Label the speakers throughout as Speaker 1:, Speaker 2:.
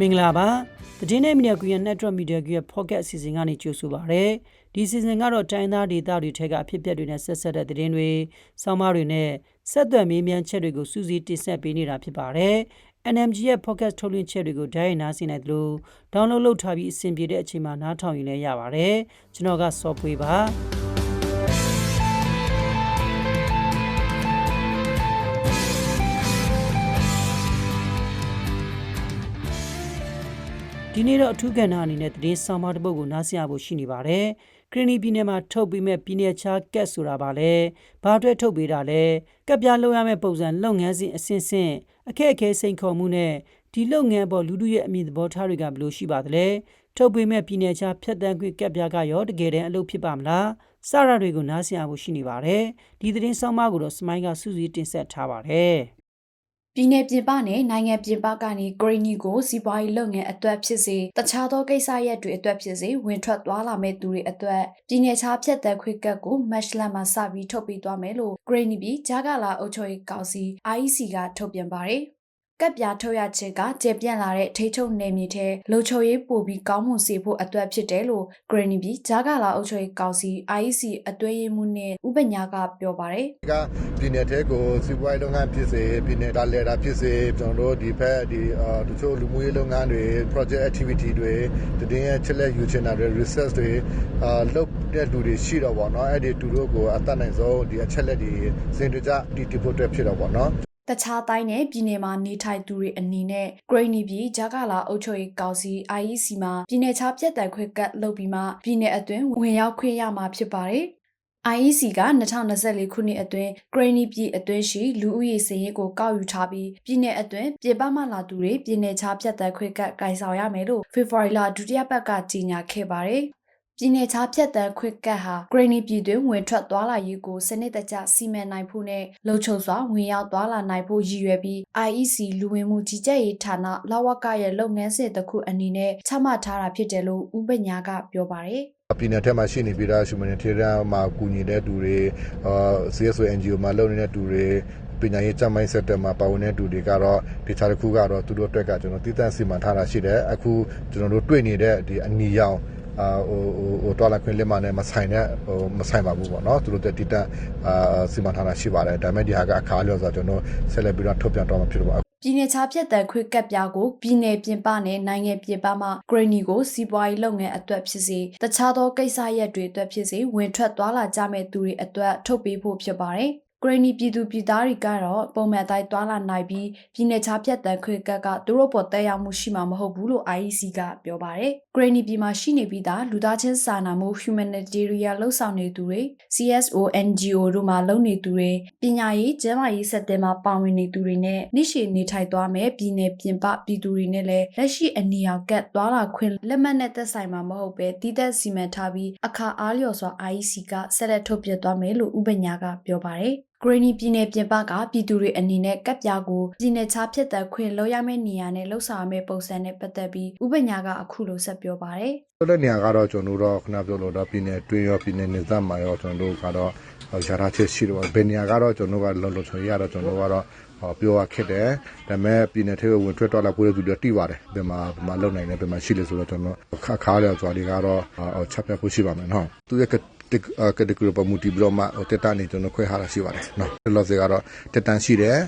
Speaker 1: မင်္ဂလာပါသတင်းနဲ့မီဒီယာကွန်ရက် Network Media ရဲ့ Pocket အစီအစဉ်ကနေကြိုဆိုပါရစေဒီအစီအစဉ်ကတော့တိုင်းသားဒေသတွေထက်ကအဖြစ်အပျက်တွေနဲ့ဆက်ဆက်တဲ့သတင်းတွေဆောင်းပါးတွေနဲ့ဆက်သွယ်မေးမြန်းချက်တွေကိုစူးစီးတင်ဆက်ပေးနေတာဖြစ်ပါတယ် NMG ရဲ့ Pocket ထုတ်လွှင့်ချက်တွေကိုဒိုင်းရင်နားဆင်နိုင်သလို download လုပ်ထားပြီးအဆင်ပြေတဲ့အချိန်မှာနားထောင်ရင်လည်းရပါတယ်ကျွန်တော်က software ပါ ဒီနေ့တော့အထူးကဏ္ဍအနေနဲ့သတင်းဆောင်မတစ်ပုဒ်ကိုနားဆင်ရဖို့ရှိနေပါတယ်။ခရနီပြည်နယ်မှာထုတ်ပြီးမဲ့ပြည်နယ်ခြားကက်ဆိုတာပါလေ။ဘာအတွက်ထုတ်ပေးတာလဲ။ကပ်ပြားလုပ်ရမယ့်ပုံစံလုပ်ငန်းစဉ်အဆင့်ဆင့်အခက်အခဲစိန်ခေါ်မှုနဲ့ဒီလုပ်ငန်းပေါ်လူလူရဲ့အမြင်သဘောထားတွေကဘယ်လိုရှိပါသလဲ။ထုတ်ပေးမဲ့ပြည်နယ်ခြားဖြတ်တန်းခွင့်ကပ်ပြားကရောတကယ်တမ်းအလုပ်ဖြစ်ပါမလား။စရတွေကိုနားဆင်ရဖို့ရှိနေပါတယ်။ဒီသတင်းဆောင်မကိုတော့စမိုင်းကစူးစီးတင်ဆက်ထားပါတယ်။
Speaker 2: ပြည်내ပြင်ပနဲ့နိုင်ငံပြင်ပကနေဂရိနီကိုစီးပွားရေးလုပ်ငန်းအတွက်ဖြစ်စေတခြားသောကိစ္စရပ်တွေအတွက်ဖြစ်စေဝင်ထွက်သွားလာမဲ့သူတွေအတွက်ပြည်내ခြားဖြတ်သက်ခွေကတ်ကိုမက်ရှ်လတ်မှာစပြီးထုတ်ပေးသွားမယ်လို့ဂရိနီပြည်ဂျာကာလာအုပ်ချုပ်ရေးကောင်စီ IEC ကထုတ်ပြန်ပါတယ် ကပ်ပြားထုတ်ရခြင်းကကျေပြန့်လာတဲ့ထိထုံနယ်မြေထဲလုံခြုံရေးပိုပြီးကောင်းမွန်စေဖို့အတွက်ဖြစ်တယ်လို့ဂရနီဘီဂျာကာလာအုပ်ချုပ်ရေးကောင်စီ IEC အတွင်းရေးမှူးနဲ့ဥပညာကပြောပါတယ်
Speaker 3: ကပြည်နယ်ထဲကိုစီးပွားရေးလုပ်ငန်းဖြစ်စေပြည်နယ်ဒါလဲတာဖြစ်စေကျွန်တော်တို့ဒီဘက်ဒီအာတချို့လူမှုရေးလုပ်ငန်းတွေ project activity တွေတည်င်းချက်လက်ယူချင်တာတွေ research တွေအာလုပ်တဲ့လူတွေရှိတော့ဗောနော်အဲ့ဒီသူတို့ကိုအတတ်နိုင်ဆုံးဒီအချက်လက်တွေစင်တကြတီတီဖို့အတွက်ဖြစ်တော့ဗောနော်
Speaker 2: တခြားတိုင်းနယ်ပြည်နယ်မှာနေထိုင်သူတွေအနေနဲ့ဂရိနီပြည်ဂျာကာလာအုပ်ချုပ်ရေးကောင်စီ IEC မှာပြည်နယ်ခြားပြတ်တန်ခွင့်ကတ်လုပ်ပြီးမှပြည်နယ်အတွင်းဝင်ရောက်ခွင့်ရမှာဖြစ်ပါတယ်။ IEC က2024ခုနှစ်အတွင်းဂရိနီပြည်အတွင်းရှိလူဦးရေစည်ရေးကိုကောက်ယူထားပြီးပြည်နယ်အတွင်းပြည်ပမှလာသူတွေပြည်နယ်ခြားပြတ်တန်ခွင့်ကတ်ကင်ဆောင်ရမယ်လို့ဖေဖော်ဝါရီလဒုတိယပတ်ကကြေညာခဲ့ပါတယ်။ ပြည်내ခြားဖြတ်တန်းခွင့်ကတ်ဟာဂရိနီပြည်တွင်ဝင်ထွက်သွားလာရေးကိုစနစ်တကျစီမံနိုင်ဖို့နဲ့လုံခြုံစွာဝင်ရောက်သွားလာနိုင်ဖို့ရည်ရွယ်ပြီး IEC လူဝင်မှုကြီးကြပ်ရေးဌာနလဝကရဲ့လုပ်ငန်းစဉ်တစ်ခုအနေနဲ့ချမှတ်ထားတာဖြစ်တယ်လို့ဥပညာကပြောပါတယ်။
Speaker 3: ပြည်နယ်ထဲမှာရှိနေပြီးသား humanitarian မှာကူညီတဲ့သူတွေအာ CSO NGO မှာလုပ်နေတဲ့သူတွေပညာရေးစက်မိုင်းဆက်တက်မှာပါဝင်တဲ့သူတွေကတော့ဒီခြားတစ်ခုကတော့သူတို့အတွက်ကကျွန်တော်တည်တံ့စီမံထားတာရှိတယ်အခုကျွန်တော်တို့တွေ့နေတဲ့ဒီအနီရောင် အာဟိုဟိုဟိုတော်လာခွင့်လက်မနဲ့မဆိုင်တဲ့ဟိုမဆိုင်ပါဘူးပေါ့နော်သူတို့တည်တံ့အာစီမံထားတာရှိပါတယ်ဒါပေမဲ့ဒီဟာကအခါလျော်ဆိုကျွန်တော်ဆက်လက်ပြီးတော့ထုတ်ပြန်တော့မှာဖြစ်တော့ပါ
Speaker 2: ပြည်내ခြားဖြတ်တန်ခွေကပ်ပြားကိုပြည်내ပြင်ပနဲ့နိုင်ငံပြင်ပမှဂရနီကိုစီးပွားရေးလုပ်ငန်းအတွက်ဖြစ်စေတခြားသောကိစ္စရပ်တွေအတွက်ဖြစ်စေဝင်ထွက်သွားလာကြမဲ့သူတွေအတွက်ထုတ်ပေးဖို့ဖြစ်ပါတယ်။ ဂရနီပြည်သူပြည်သားတွေကတော့ပုံမှန်အတိုင်းသွားလာနိုင်ပြီးပြည်내ခြားဖြတ်တန်ခွေကတ်ကသူတို့ပေါ်တက်ရောက်မှုရှိမှာမဟုတ်ဘူးလို့ IEC ကပြောပါတယ်။ဂရနီပြည်မှာရှိနေပြီးသားလူသားချင်းစာနာမှု humanitarian လှုပ်ဆောင်နေသူတွေ CSO NGO တို့မှာလုပ်နေသူတွေပညာရေးကျန်းမာရေးစက်တင်မှာပါဝင်နေသူတွေနဲ့နှိရှေနေထိုင်သွားမယ်ပြည်내ပြင်ပပြည်သူတွေနဲ့လည်းလက်ရှိအနီရောင်ကတ်သွားလာခွင့်လက်မှတ်နဲ့သက်ဆိုင်မှာမဟုတ်ပဲတည်သက်စီမံထားပြီးအခါအားလျော်စွာ IEC ကဆက်လက်ထုတ်ပြန်သွားမယ်လို့ဥပညာကပြောပါတယ်ဂရနီပြည်နယ်ပြင်ပကပြည်သူတွေအနေနဲ့ကပ်ပြားကိုပြည်နယ်ခြားဖြစ်တဲ့ခွင့်လောက်ရမယ့်နေရာနဲ့လှုပ်ဆောင်ရမယ့်ပုံစံနဲ့ပတ်သက်ပြီးဥပညာကအခုလိုဆက်ပြောပါတယ်။
Speaker 3: ဆိုတဲ့နေရာကတော့ကျွန်တော်တို့တော့ခုနပြောလို့တော့ပြည်နယ်တွင်းရောပြည်နယ်နေသက်မှာရောကျွန်တော်တို့ကတော့ရှားထားချက်ရှိတော့ဘယ်နေရာကတော့ကျွန်တော်တို့ကလုံလုံချွန်ရတော့ကျွန်တော်တို့ကတော့ပြောရခက်တယ်ဒါပေမဲ့ပြည်နယ်ထဲကိုဝင်ထွက်တော့လာပို့တဲ့သူတွေတိပါတယ်ဘယ်မှာဘယ်မှာလုံနိုင်လဲဘယ်မှာရှိလဲဆိုတော့ကျွန်တော်ခါခါလျော်စွာတွေကတော့ချက်ပြဖို့ရှိပါမယ်နော်သူရဲ့ တကတကရပမူတီဘလမတက်တန်နေကျွန်တော်ခွဲထားတာရှိပါတယ်နော်လောစေကတော့တက်တန်ရှိတယ်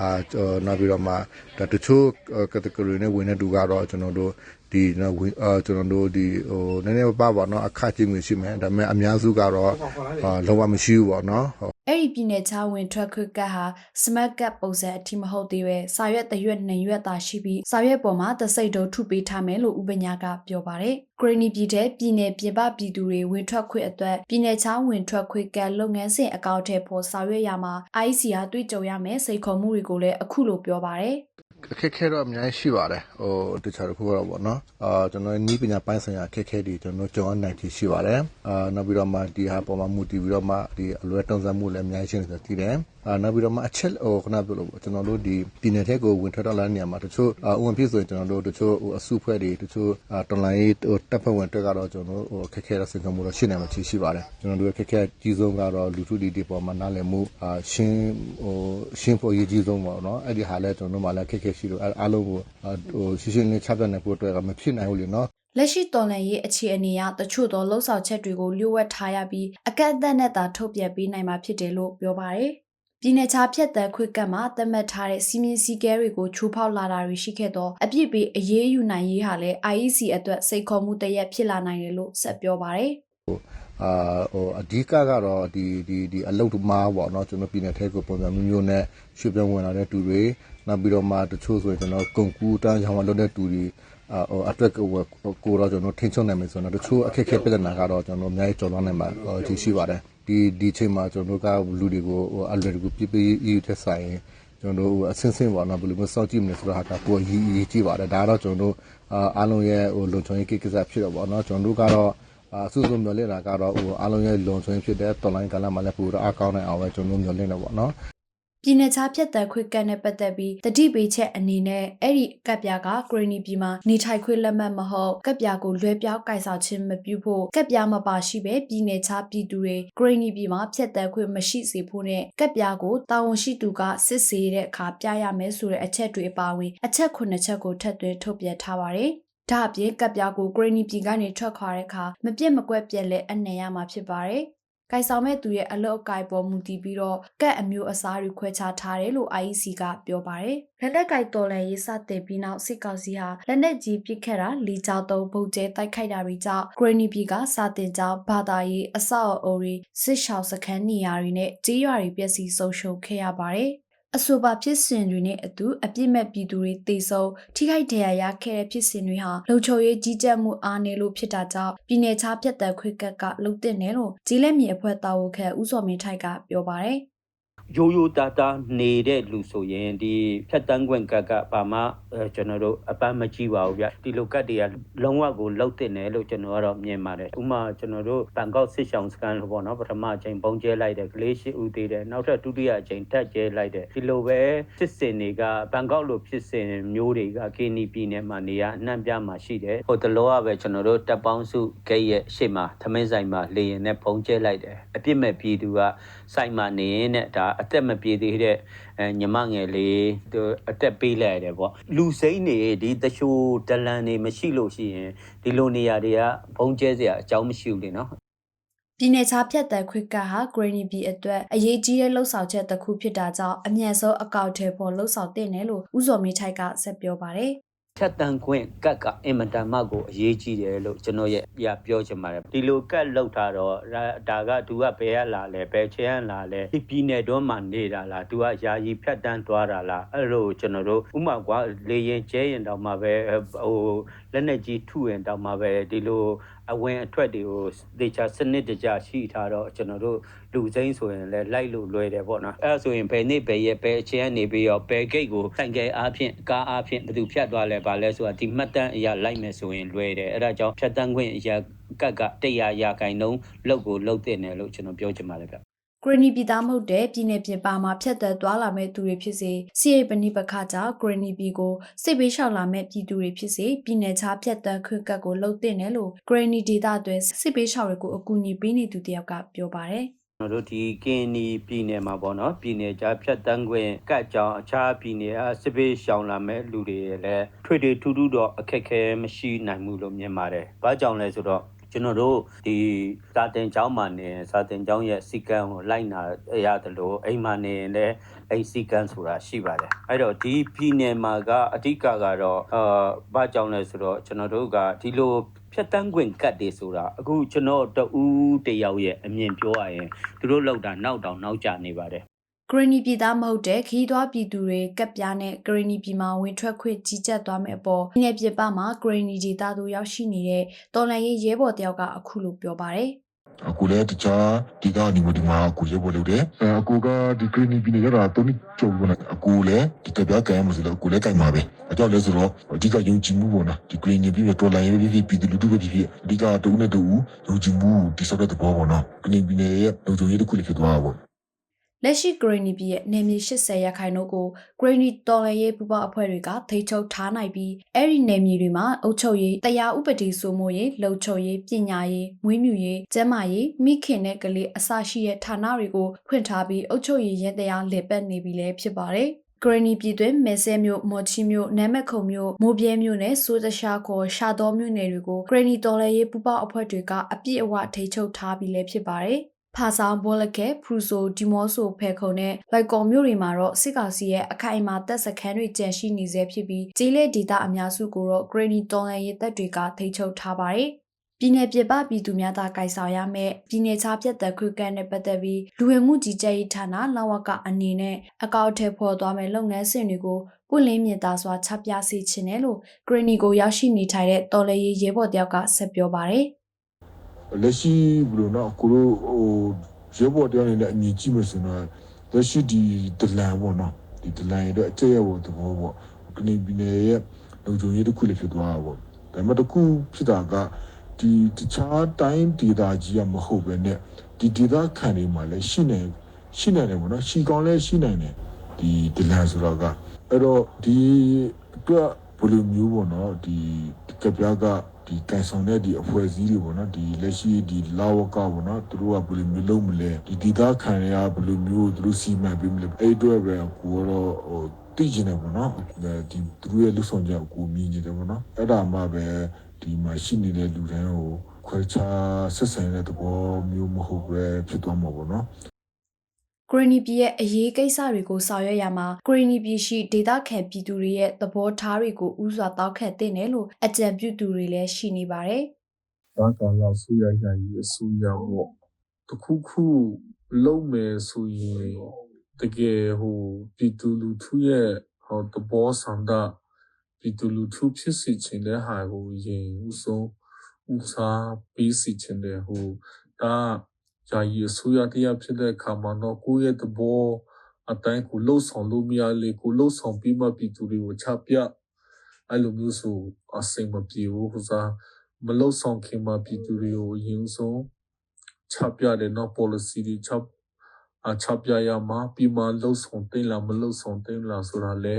Speaker 3: အာနောက်ပြီးတော့မှတချို့ကတကရီနဲ့ဝင်တဲ့သူကတော့ကျွန်တော်တို့ဒီနော်ကျွန်တော်တို့ဒီဟိုနည်းနည်းပါပါနော်အခချင်းမျိုးရှိမယ်ဒါပေမဲ့အများစုကတော့လုံးဝမရှိဘူးပေါ့နော်
Speaker 2: အဲ့ဒီပြည်နယ်ခြားဝင်ထွက်ခွတ်ကတ်ဟာ smart card ပုံစံအထိမဟုတ်သေးပဲစာရွက်တရွက်နှစ်ရွက်သာရှိပြီးစာရွက်ပေါ်မှာသစိတ်တို့ထုပေးထားမယ်လို့ဥပညာကပြောပါတယ်။ဂရနီပြည်တဲ့ပြည်နယ်ပြင်ပပြည်သူတွေဝင်ထွက်ခွင့်အတွက်ပြည်နယ်ခြားဝင်ထွက်ခွင့်ကတ်လုပ်ငန်းစဉ်အကောင့်ထဲပေါ်စာရွက်ရမှာ IC ဟာတွေ့ကြုံရမယ်စိတ်ခေါ်မှုတွေကိုလည်းအခုလိုပြောပါတယ်။
Speaker 3: အခက်ခဲတော့အများကြီးရှိပါတယ်ဟိုတခြားတစ်ခုတော့ပေါ့နော်အာကျွန်တော်နီးပညာပိုင်းဆိုင်ရာအခက်ခဲတွေကျွန်တော်ကြုံရနိုင်ချရှိပါတယ်အာနောက်ပြီးတော့မှဒီဟာပေါ်မှာမူတည်ပြီးတော့မှဒီအလွယ်တုံးစမ်းမှုလည်းအများကြီးရှိနေတယ်တည်တယ်အာနောက်ပြီးတော့မှအချက်ဟိုခုနပြောလို့ကျွန်တော်တို့ဒီပြည်နယ်ထဲကိုဝင်ထွက်တော့လာနေရမှာတချို့ဥပမာဖြစ်ဆိုရင်ကျွန်တော်တို့တချို့အစုဖွဲ့တွေတချို့တော်လိုင်းရေးတပ်ဖွဲ့ဝင်တွေကတော့ကျွန်တော်တို့ဟိုခက်ခဲတဲ့စင်ကမှုတော့ရှိနေမှာချရှိပါတယ်ကျွန်တော်တို့ခက်ခဲကြီးဆုံးကတော့လူထုဒီဒီပေါ်မှာနားလည်မှုအာရှင်းဟိုရှင်းဖို့ရေးကြီးဆုံးပေါ့နော်အဲ့ဒီဟာလဲကျွန်တော်တို့မှလည်းခက်ခဲရှိလို့အဲအားလုံးကိုဟိုရှင်းရှင်းလင်းချပြနိုင်ဖို့အတွက်ကမဖြစ်နိုင်ဘူးလေနော်
Speaker 2: လက်ရှိတော်လှန်ရေးအခြေအနေအရတချို့သောလှုပ်ဆောင်ချက်တွေကိုလျှို့ဝှက်ထားရပြီးအကန့်အသတ်နဲ့သာထုတ်ပြန်ပေးနိုင်မှာဖြစ်တယ်လို့ပြောပါတယ်။ပြည်내ခြားဖြတ်တန်းခွင့်ကတ်မှာသတ်မှတ်ထားတဲ့စီမင်းစည်းကဲတွေကိုချိုးဖောက်လာတာတွေရှိခဲ့တော့အပြစ်ပေးအရေးယူနိုင်ရေးဟာလည်း IEC အတွက်စိတ်ခေါ်မှုတစ်ရက်ဖြစ်လာနိုင်တယ်လို့ဆက်ပြောပါတယ်။
Speaker 3: အာဟိုအဓိကကတော့ဒီဒီဒီအလုတ်တမားပေါ့နော်ကျွန်တော်ပြည်နယ်ထဲကိုပုံစံမျိုးမျိုးနဲ့ရွှေ့ပြောင်းဝင်လာတဲ့တူတွေ နောက်ပြီးတော့မှတချို့ဆိုရင်ကျွန်တော်ကုန်ကူတန်းရောင်းဝယ်လုပ်တဲ့တူတွေအာဟိုအတွက်ကိုကိုတော့ကျွန်တော်ထိန်းချုပ်နိုင်မယ်ဆိုတော့တချို့အခက်အခဲပြဿနာကတော့ကျွန်တော်အများကြီးကျော်လွှားနိုင်မှာဒီရှိပါတယ်ဒီဒီချိန်မှာကျွန်တော်တို့ကလူတွေကိုဟိုအလွယ်တကူပြပြယူတဲ့ဆိုင်ကျွန်တော်တို့အစင်းစင်းပေါ့နော်ဘယ်လိုမျိုးစောင့်ကြည့်မလဲဆိုတော့ဟာကကိုရည်ရည်ကြည့်ပါတယ်ဒါကတော့ကျွန်တော်တို့အားလုံးရဲ့ဟိုလုံခြုံရေးကိစ္စဖြစ်တော့ပေါ့နော်ကျွန်တော်တို့ကတော့အဆူဆူမျော်လင့်တာကတော့ဟိုအားလုံးရဲ့လုံခြုံရေးဖြစ်တဲ့တော်လိုင်းကာလမှာလည်းပိုတော့အကောင်းနိုင်အောင်ပဲကျွန်တော်မျှော်လင့်နေပါတော့နော်
Speaker 2: ပြည်내ခြားဖြတ်တန်းခွင့်ကတ်နဲ့ပတ်သက်ပြီးတတိပေးချက်အနေနဲ့အဲ့ဒီကတ်ပြားကဂရနီပြည်မှာနေထိုင်ခွင့်လက်မှတ်မဟုတ်ကတ်ပြားကိုလွှဲပြောင်းကိုင်ဆောင်ခြင်းမပြုဖို့ကတ်ပြားမပါရှိပဲပြည်내ခြားပြည်သူတွေဂရနီပြည်မှာဖြတ်တန်းခွင့်မရှိစေဖို့နဲ့ကတ်ပြားကိုတာဝန်ရှိသူကစစ်ဆေးတဲ့အခါပြရမယ်ဆိုတဲ့အချက်တွေအပါအဝင်အချက်9ချက်ကိုထပ်သွင်းထုတ်ပြန်ထားပါတယ်ဒါအပြင်ကပ်ပြားကိုဂရနီပြည်ကနေထွက်ခွာတဲ့အခါမပြစ်မကွက်ပြက်လဲအနှံရမှာဖြစ်ပါတယ်။ ကိုင်ဆောင်မဲ့သူရဲ့အလုတ်အကိုက်ပေါ်မူတည်ပြီးတော့ကတ်အမျိုးအစားတွေခွဲခြားထားတယ်လို့ IEC ကပြောပါတယ်။လက်နက်ကိုက်တော်လန်ရေးစတင်ပြီးနောက်စစ်ကောင်စီဟာလက်နက်ကြီးပစ်ခတ်တာလီကြောက်တုံးဗုတ်ကျဲတိုက်ခိုက်တာတွေကြောင့်ဂရနီပြည်ကစာတင်ကြောင်းဘာသာရေးအဆောက်အအုံတွေစစ်ရှောင်စခန်းနေရာတွေနဲ့ကြေးရွာတွေပျက်စီးဆုံးရှုံးခဲ့ရပါတယ်။ အဆိုပါဖြစ်စဉ်တွေနဲ့အတူအပြစ်မဲ့ပြည်သူတွေတေဆုံးထိခိုက်ဒဏ်ရာရခဲ့တဲ့ဖြစ်စဉ်တွေဟာလုံခြုံရေးကြီးကြပ်မှုအားနည်းလို့ဖြစ်တာကြောင့်ပြည်내ခြားဖြတ်တန်းခွင့်ကတ်ကလုံတဲ့နယ်လို့ကြီးလက်မြေအဖွဲ့တာဝန်ခံဦးစောမင်းထိုက်ကပြောပါတယ်။
Speaker 4: ရိုးရိုးသားသားနေတဲ့လူဆိုရင်ဒီဖြတ်တန်းခွင့်ကတ်ကဘာမှအဲကျွန်တော်တို့အပန်းမကြည့်ပါဘူးဗျဒီလိုကတ်တွေကလုံးဝကိုလောက်တင်တယ်လို့ကျွန်တော်ကတော့မြင်ပါတယ်ဥပမာကျွန်တော်တို့ဘန်ကောက်စစ်ဆောင်စကန်လို့ပေါ့နော်ပထမအချိန်ပုံကျဲလိုက်တယ်ကလေးရှိဦးသေးတယ်နောက်ထပ်ဒုတိယအချိန်တက်ကျဲလိုက်တယ်ဒီလိုပဲဖြစ်စဉ်တွေကဘန်ကောက်လိုဖြစ်စဉ်မျိုးတွေကကင်းနီပြည်နယ်မှာနေရအနှံ့ပြမှာရှိတယ်ဟိုတလောကပဲကျွန်တော်တို့တပ်ပေါင်းစုဂိတ်ရဲ့ရှေ့မှာသမင်းဆိုင်မှာလေရင်နဲ့ပုံကျဲလိုက်တယ်အပြစ်မဲ့ပြည်သူကစိုက်မှာနေရင်နဲ့ဒါအသက်မပြေသေးတဲ့အဲညီမငယ်လေးသူအသက်ပေးလိုက်ရတယ်ပေါ့လူစိမ့်နေဒီတချို့ဒလန်တွေမရှိလို့ရှိရင်ဒီလိုနေရာတွေကဘုံကျဲစရာအကြောင်းမရှိဘူးလေနော်
Speaker 2: ပြည်내ခြားဖြတ်တန်းခွင့်ကတ်ဟာဂရနီပြည်အတွက်အရေးကြီးတဲ့လှုပ်ဆောင်ချက်တစ်ခုဖြစ်တာကြောင့်အမြန်ဆုံးအကောက်ထဲပေါ်လှုပ်ဆောင်တင်တယ်လို့ဦးစောမင်းထိုက်ကဆက်ပြောပါတယ်
Speaker 4: ဖြတ်တန်းခွင့်ကတ်ကအင်မတန်မှကိုအရေးကြီးတယ်လို့ကျွန်တော်ရဲ့ပြပြောချင်ပါတယ်ဒီလိုကတ်လောက်တာတော့ဒါဒါကသူကဘယ်ရလာလဲဘယ်ချဲလာလဲဒီပြည်နယ်တော့မှနေတာလားသူကယာယီဖြတ်တန်းသွားတာလားအဲ့လိုကျွန်တော်တို့ဥမာကွာလေရင်ကျဲရင်တောင်မှပဲဟိုလက်နဲ့ကြီးထုရင်တောင်မှပဲဒီလို အဝင်အထွက်တွေကိုဒေချာစနစ်တကျရှိထားတော့ကျွန်တော်တို့လူစိမ့်ဆိုရင်လည်းလိုက်လို့လွယ်တယ်ပေါ့နော်အဲဒါဆိုရင်ဘယ်နေ့ဘယ်ရက်ဘယ်အချိန်ကနေပြီးတော့ဘယ်ဂိတ်ကိုတိုင်ကဲအားဖြင့်ကားအားဖြင့်ဘယ်သူဖြတ်သွားလဲဗာလဲဆိုတာဒီမှတ်တမ်းအရာလိုက်မယ်ဆိုရင်လွယ်တယ်အဲဒါကြောင့်ဖြတ်တန်းခွင့်အရာကတ်ကတရားရာခိုင်နှုန်းလောက်ကိုလောက်တဲ့တယ်လို့ကျွန်တော်ပြောချင်ပါတယ်ဗျ
Speaker 2: ဂရနီပြည်သားမဟုတ်တဲ့ပြည်내ပြည်ပမှာဖြတ်သက်သွားလာမဲ့သူတွေဖြစ်စေစီရိပနိပခကြောင့်ဂရနီပြည်ကိုစစ်ပေးလျှောက်လာမဲ့ပြည်သူတွေဖြစ်စေပြည်내ခြားဖြတ်သက်ခွင့်ကတ်ကိုလှုပ်တင်တယ်လို့ဂရနီဒေတာတွေစစ်ပေးလျှောက်တွေကိုအကူအညီပေးနေသူတယောက်ကပြောပါတယ်
Speaker 4: ကျွန်တော်တို့ဒီကင်းနီပြည်နယ်မှာပေါ့နော်ပြည်နယ်ကြားဖြတ်တန်းခွင့်ကတ်ကြောင်အခြားပြည်နယ်အစစ်ပေးရှောင်လာမဲ့လူတွေလည်းထွေထွေထူးထူးတော့အခက်ခဲမရှိနိုင်ဘူးလို့မြင်ပါတယ်။ဘာကြောင့်လဲဆိုတော့ ကျွန်တော်တို့ဒီစာတင်ကျောင်းမှာနေစာတင်ကျောင်းရဲ့စီကံကိုလိုက်နာရတယ်လို့အိမ်မှာနေရင်လည်းအဲ့စီကံဆိုတာရှိပါတယ်အဲ့တော့ဒီပြည်နယ်မှာကအဓိကကတော့အာဘာကြောင့်လဲဆိုတော့ကျွန်တော်တို့ကဒီလိုဖြတ်တန်းခွင့်ကတ်တွေဆိုတာအခုကျွန်တော်တဦးတယောက်ရဲ့အမြင်ပြောရရင်သူတို့လောက်တာနောက်တောင်နောက်ကျနေပါတယ်
Speaker 2: ဂရနီပြည်သားမဟုတ်တဲ့ခီးသွွားပြည်သူတွေကပ်ပြားနဲ့ဂရနီပြည်မှာဝင်ထွက်ခွင့်ကြီးကြပ်သွားမယ်အပေါ်ပြည်내ပြည်ပမှာဂရနီဒေတာတို့ရောက်ရှိနေတဲ့တော်လန်ရေးရဲဘော်တယောက်ကအခုလိုပြောပါတယ်
Speaker 5: အခုလည်းတခြားဒီကနေဒီမှာအခုရေပေါ်လို့တယ်အခုကဒီကနီပြည်နေရတာတော့ချုံကအခုလည်းဒီကပြကဲမစလို့အခုလည်းကြိုက်မှာပဲအကြောင်းလဲဆိုတော့အဓိကယုံကြည်မှုပေါ့နော်ဒီကနီပြည်တော်လိုင်းရေးပြည်ပြည်လူထုပဲပြည်ပြည်အဓိကတုံးနဲ့တူယုံကြည်မှုဒီစတဲ့ဘောပေါ့နော်ကနီပြည်ရဲ့လုံခြုံရေးတစ်ခုလည်းဖြစ်သွားပါဘော
Speaker 2: လက်ရှိဂရနီပြည်ရဲ့နေမြေ80ရာခိုင်နှုန်းကိုဂရနီတော်လန်ရေးပူပေါင်းအဖွဲ့တွေကထိချုပ်ထားနိုင်ပြီးအဲ့ဒီနေမြေတွေမှာအုပ်ချုပ်ရေးတရားဥပဒေစိုးမိုးရေးလုံခြုံရေးပညာရေးမွေးမြူရေးကျန်းမာရေးမိခင်နဲ့ကလေးအစရှိတဲ့ဌာနတွေကိုဖွင့်ထားပြီးအုပ်ချုပ်ရေးရဲတရားလေပတ်နေပြီလည်းဖြစ်ပါတယ်ဂရနီပြည်တွင်မဲဆဲမြို့မော်ချီမြို့နမ်းမက်ခုံမြို့မိုးပြဲမြို့နဲ့စိုးတရှာခေါ်ရှာတော်မြို့နယ်တွေကိုဂရနီတော်လည်းရေးပူပေါအဖွဲ့တွေကအပြည့်အဝထိန်းချုပ်ထားပြီးလည်းဖြစ်ပါတယ်။ ဖာဆောင်ဘောလကဲဖရူဆိုဒီမော့ဆိုဖဲခုံနဲ့လိုက်ကော်မြို့တွေမှာတော့စစ်ကောင်စီရဲ့အခိုင်အမာတပ်စခန်းတွေကျန်ရှိနေဆဲဖြစ်ပြီးကျေးလက်ဒေသအများစုကိုတော့ဂရနီတော်လည်းရေးတပ်တွေကထိန်းချုပ်ထားပါတယ်။ပြည်내ပြပပြည်သူများသာကိုင်ဆောင်ရမယ့်ပြည်내ခြားပြတ်သက်ခွင့်ကန့်နဲ့ပတ်သက်ပြီးလူဝင်မှုကြီးကြပ်ရေးဌာနလဝကအနေနဲ့အကောက်အထည်ဖော်သွားမယ့်လုပ်ငန်းစဉ်တွေကိုပွင့်လင်းမြင်သာစွာချပြစေချင်တယ်လို့ဂရနီကိုရောက်ရှိနေထိုင်တဲ့တော်လေရေးရဲဘော်တယောက်ကဆက်ပြောပါတယ်
Speaker 5: လက်ရှိဘယ်လိုနော်ကိုလိုဟိုရေဘော်တရားနေနဲ့အမြင်ကြည့်မစင်တော့လက်ရှိဒီဒလန်ပေါ့နော်ဒီဒလန်ရဲ့အကျက်ရဖို့သဘောပေါ့ကနေပြည်နယ်ရဲ့လုံခြုံရေးတစ်ခုလည်းဖြစ်သွားတာပေါ့ဒါပေမဲ့တစ်ခုဖြစ်တာကဒီတခြားတိုင်းဒေသကြီးကမဟုတ်ပဲနဲ့ဒီဒေသခံတွေမှာလည်းရှိနေရှိနေတယ်ပေါ့နော်ရှိကောင်းလည်းရှိနိုင်တယ်ဒီဒလန်ဆိုတော့ကအဲ့တော့ဒီအတွက်ဘယ်လိုမျိုးပေါ့နော်ဒီကပြားက ဒီကန်ဆောင်တဲ့ဒီအဖွဲ့အစည်းတွေပေါ့နော်ဒီလက်ရှိဒီလာဝကပေါ့နော်သူတို့ကဘယ်လိုမျိုးလုပ်မလဲဒီဒေသခံတွေကဘယ်လိုမျိုးသူတို့စီမံပေးမလဲအဲ့အတွက်ပဲကိုတော့ဟိုသိကျင်တယ်ပေါ့နော်ဒီသူတို့ရဲ့လူဆောင်ချက်ကိုမြင်နေတယ်ပေါ့နော်အဲ့ဒါမှပဲဒီမှာရှိနေတဲ့လူတိုင်းကိုခွဲခြားဆက်ဆံတဲ့သဘောမျိုးမဟုတ်ပဲဖြစ်သွားမှာပေါ့နော်
Speaker 2: ဂရနီပြည်ရဲ့အရေးကိစ္စတွေကိုဆောင်ရွက်ရမှာဂရနီပြည်ရှိဒေသခံပြည်သူတွေရဲ့သဘောထားတွေကိုဥစွာတောက်ခတ်တင်တယ်လို့အကြံပြုသူတွေလည်းရှိနေပါတယ်
Speaker 6: ဒါကလာဆူရရကြီးအဆူရပေါ့တခုခုလုံးမယ်ဆိုရင်တကယ်ဟိုပြည်သူလူထုရဲ့ဟောတဘောဆန္ဒပြည်သူလူထုဖြစ်စီခြင်းတဲ့ဟာကိုရင်ဥဆုံးဥစားပေးစီခြင်းတဲ့ဟိုဒါ ယာယီအဆူရတရားဖြစ်တဲ့အခါမှာတော့ကိုယ့်ရဲ့တဘောအတိုင်းကိုလှုပ်ဆောင်လို့မရလေကိုလှုပ်ဆောင်ပြီးမှပြည်သူတွေကိုချပြအဲ့လိုမျိုးဆိုအစိမ်မပြေဘူးဟိုစားမလုံဆောင်ခင်မှာပြည်သူတွေကိုအရင်ဆုံးချပြတဲ့နော် policy တွေချအချပြရမှာပြီးမှလုံဆောင်တင်လာမလုံဆောင်တင်လာဆိုတာလေ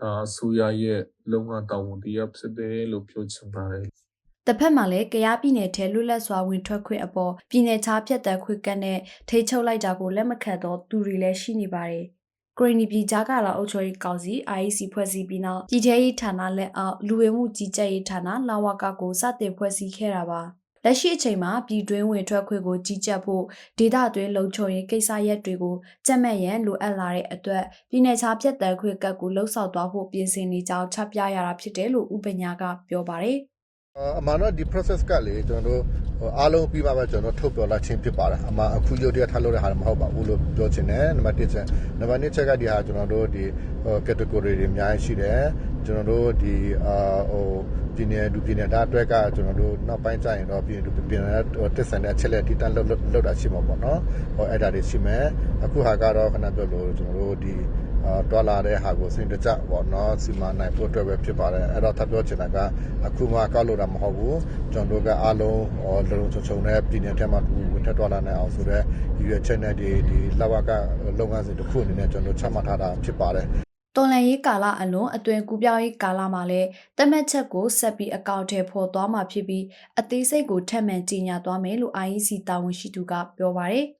Speaker 6: ဒါအစိုးရရဲ့လုံငါတာဝန်တရားဖြစ်တယ်လို့ပြောချင်ပါတယ်။
Speaker 2: တစ်ဖက်မှာလည်းကရားပြည်နယ်ထဲလွတ်လပ်စွာဝင်ထွက်ခွင့်အပေါ်ပြည်နယ်ခြားဖြတ်သက်ခွင့်ကတ်နဲ့ထိချုပ်လိုက်တာကိုလက်မခံတော့သူတွေလည်းရှိနေပါတယ်။ဂရနီပြည်ကြားကလာအုပ်ချုပ်ရေးကောင်စီ IEC ဖွဲ့စည်းပြီးနောက်ပြည်ထရေးဌာနလက်အောက်လူဝင်မှုကြီးကြပ်ရေးဌာနလာဝကကိုစတင်ဖွဲ့စည်းခဲ့တာပါ။လက်ရှိအချိန်မှာပြည်တွင်းဝင်ထွက်ခွင့်ကိုကြီးကြပ်ဖို့ဒေသတွင်းလုံခြုံရေးကိစ္စရပ်တွေကိုကြက်မဲ့ရန်လိုအပ်လာတဲ့အတွက်ပြည်내ခြားဖြတ်သက်ခွင့်ကတ်ကိုလှုပ်ဆောင်သွားဖို့ပြင်ဆင်နေကြောင်းချပြရတာဖြစ်တယ်လို့ဥပညာကပြောပါတယ်။
Speaker 3: အမှန်တော့ ဒီ process ကလေ ကျွန်တော်တို့ဟိုအားလုံးပြီးမှပဲ ကျွန်တော်ထုတ်ပြောလာခြင်း ဖြစ်ပါတယ် အမှန် အခု ရုပ်တရားထားလို့တဲ့ဟာ မဟုတ်ပါဘူးလို့ ပြောချင်တယ် နံပါတ်1ချက် နံပါတ်2ချက်က ဒီဟာ ကျွန်တော်တို့ဒီဟို category တွေ အများကြီးရှိတယ် ကျွန်တော်တို့ဒီအာဟိုပြည်နယ်ဒူပြည်နယ်ဒါအတွက်က ကျွန်တော်တို့ နောက်ပိုင်းကျရင်တော့ ပြည်နယ်ဒူပြည်နယ်တက်ဆန်တဲ့ အချက်လက်ဒီတန်းလောက်လောက်တာ ရှိမှာပေါ့နော်ဟိုအဲ့ဒါတွေ ရှိမယ် အခုဟာကတော့ခဏပြောလို့ကျွန်တော်တို့ ဒီအာ တွာလာတဲ့ဟာကိုစင်တကြပေါ့နော်စီမံနိုင်ဖို့အတွက်ပဲဖြစ်ပါတယ်အဲ့တော့ထပ်ပြောချင်တာကအခုမှကောက်လို့တာမဟုတ်ဘူးကျွန်တော်တို့ကအားလုံးဟောလုံလုံချုံချုံနဲ့ပြည်နယ်ထဲမှာဝင်ထက်တွာလာနိုင်အောင်ဆိုတော့ဒီရွယ်ချက်နဲ့ဒီဒီလဝကလုပ်ငန်းစဉ်တစ်ခုအနေနဲ့ကျွန်တော်ချမှတ်ထားတာဖြစ်ပါတယ်
Speaker 2: တော်လန်ရေးကာလအလွန်အတွင်ကူပြောင်းရေးကာလမှာလည်းတမက်ချက်ကိုဆက်ပြီးအကောင့်ထဲပေါ်သွားမှာဖြစ်ပြီးအသေးစိတ်ကိုထပ်မံကြီးညာသွားမယ်လို့ IEC တာဝန်ရှိသူကပြောပါတယ်။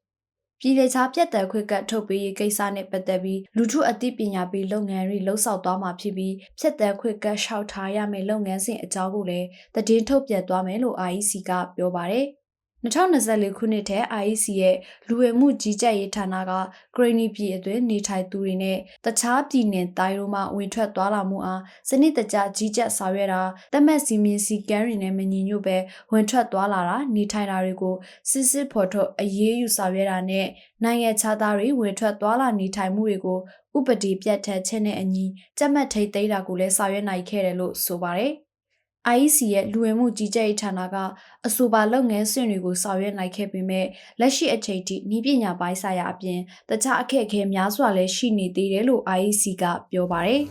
Speaker 2: ပြည်ထောင်စုပြတ်သက်ခွင့်ကထုတ်ပေးရေးကိစ္စနဲ့ပတ်သက်ပြီးလူထုအသိပညာပေးလုပ်ငန်းတွေလှုပ်ဆောင်သွားမှာဖြစ်ပြီးဖြတ်သက်ခွင့်ကလျှောက်ထားရမယ့်လုပ်ငန်းစဉ်အကြောင်းကိုလည်းတည်င်းထုတ်ပြန်သွားမယ်လို့ IEC ကပြောပါတယ်။ 2024ခုနှစ်ထဲ IEC ရဲ့လူဝင်မှုကြီးကြပ်ရေးဌာနကဂရနီပြည်အတွင်းနေထိုင်သူတွေနဲ့တခြားပြည်နယ်တိုင်းတို့မှဝင်ထွက်သွားလာမှုအားစနစ်တကျကြီးကြပ်ဆောင်ရွက်တာတမက်စီမင်းစီကမ်းတွေနဲ့မညီညွတ်ပဲဝင်ထွက်သွားလာတာနေထိုင်တာတွေကိုစစ်စစ်ဖော်ထုတ်အရေးယူဆောင်ရွက်တာနဲ့နိုင်ငံခြားသားတွေဝင်ထွက်သွားလာနေထိုင်မှုတွေကိုဥပဒေပြတ်ထက်ချက်နဲ့အညီကြက်မှတ်ထိတ်သိမ်းတာကိုလည်းဆောင်ရွက်နိုင်ခဲ့တယ်လို့ဆိုပါတယ်။ IEC ရဲ့လူဝင်မှုကြီးကြပ်ရေးဌာနကအဆိုပါလုပ်ငန်းစဉ်တွေကိုဆောင်ရွက်နိုင်ခဲ့ပေမဲ့လက်ရှိအချိန်ထိဤပညာပိုင်းဆိုင်ရာအပြင်တခြားအခက်အခဲများစွာလည်းရှိနေသေးတယ်လို့ IEC ကပြောပါတယ်။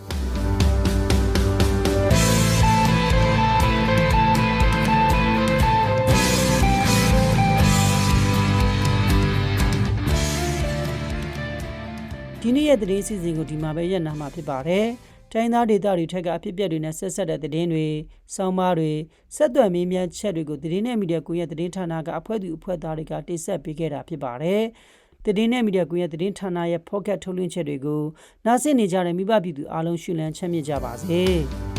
Speaker 1: ဒီနေ့ရဲ့သတင်းစီစဉ်ကိုဒီမှာပဲရပ်နာမှာဖြစ်ပါတယ်။ တိုင်းသားဒေသတွေထက်ကအဖြစ်အပျက်တွေနဲ့ဆက်ဆက်တဲ့သတင်းတွေ၊စောင်းပါးတွေ၊ဆက်သွယ်မေးမြန်းချက်တွေကိုသတင်းနဲ့မီဒီယာကွန်ရက်သတင်းဌာနကအဖွဲ့သူအဖွဲ့သားတွေကတင်ဆက်ပေးခဲ့တာဖြစ်ပါတယ်။တည်င်းနဲ့မီဒီယာကွန်ရက်တည်င်းဌာနရဲ့ဖော့ကတ်ထုတ်လွှင့်ချက်တွေကိုနားဆင်နေကြတဲ့မိဘပြည်သူအားလုံးရှုလန်းချမ်းမြေ့ကြပါစေ။